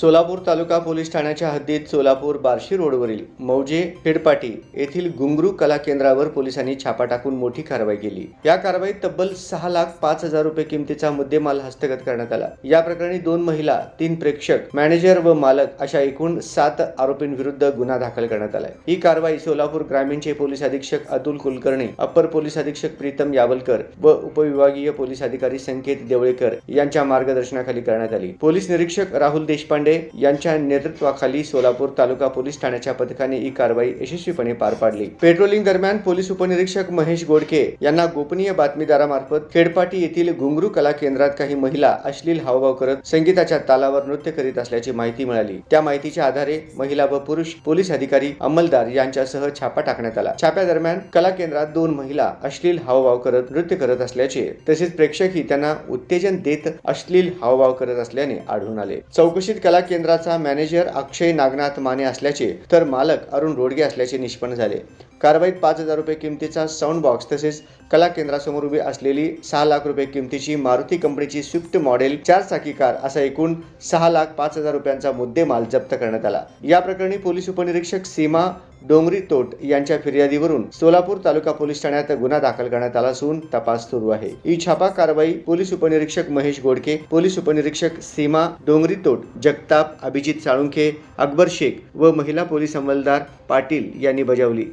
सोलापूर तालुका police ठाण्याच्या हद्दीत सोलापूर बार्शी रोडवरील मौजे हेडपाटी येथील गुंगरू कला केंद्रावर पोलिसांनी छापा टाकून मोठी कारवाई केली. या कारवाईत तब्बल सहा लाख पाच हजार रुपये किमतीचा मुद्देमाल हस्तगत करण्यात आला. या प्रकरणी दोन महिला तीन प्रेक्षक मॅनेजर व मालक अशा एकूण सात आरोपींविरुद्ध गुन्हा दाखल करण्यात आलाय. ही कारवाई सोलापूर ग्रामीणचे पोलीस अधीक्षक अतुल कुलकर्णी अप्पर पोलीस अधीक्षक प्रीतम यावलकर व उपविभागीय पोलीस अधिकारी संकेत देवळेकर यांच्या मार्गदर्शनाखाली करण्यात आली. पोलीस निरीक्षक राहुल देशपांडे यांच्या नेतृत्वाखाली सोलापूर तालुका पोलीस ठाण्याच्या पथकाने ही कारवाई यशस्वीपणे पार पाडली. पेट्रोलिंग दरम्यान पोलीस उपनिरीक्षक महेश गोडके यांना गोपनीय बातमीदारामार्फत खेडपाटी येथील घुंगरू कला केंद्रात काही महिला अश्लील हावभाव करत संगीताच्या तालावर नृत्य करीत असल्याची माहिती मिळाली. त्या माहितीच्या आधारे महिला व पुरुष पोलीस अधिकारी अंमलदार यांच्यासह छापा टाकण्यात आला. छाप्या दरम्यान कला केंद्रात दोन महिला अश्लील हावभाव करत नृत्य करत असल्याचे तसेच प्रेक्षकही त्यांना उत्तेजन देत अश्लील हावभाव करत असल्याने आढळून आले. चौकशीत कला केंद्राचा मॅनेजर अक्षय नागनाथ माने असल्याचे तर मालक अरुण रोडगे असल्याचे निष्पन्न झाले. कारवाईत पाच हजार रुपये किमतीचा साऊंड बॉक्स तसेच कला केंद्रासमोर उभी असलेली सहा लाख रुपये किमतीची मारुती कंपनीची स्विफ्ट मॉडेल चार चाकी कार असा एकूण सहा लाख पाच हजार रुपयांचा मुद्देमाल जप्त करण्यात आला. या प्रकरणी पोलीस उपनिरीक्षक सीमा डोंगरी तोट यांच्या फिर्यादीवरून सोलापूर तालुका पोलीस ठाण्यात गुन्हा दाखल करण्यात आला असून तपास सुरू आहे. ही छापा कारवाई पोलीस उपनिरीक्षक महेश गोडके पोलीस उपनिरीक्षक सीमा डोंगरी तोट जगताप अभिजित साळुंखे अकबर शेख व महिला पोलीस अंमलदार पाटील यांनी बजावली.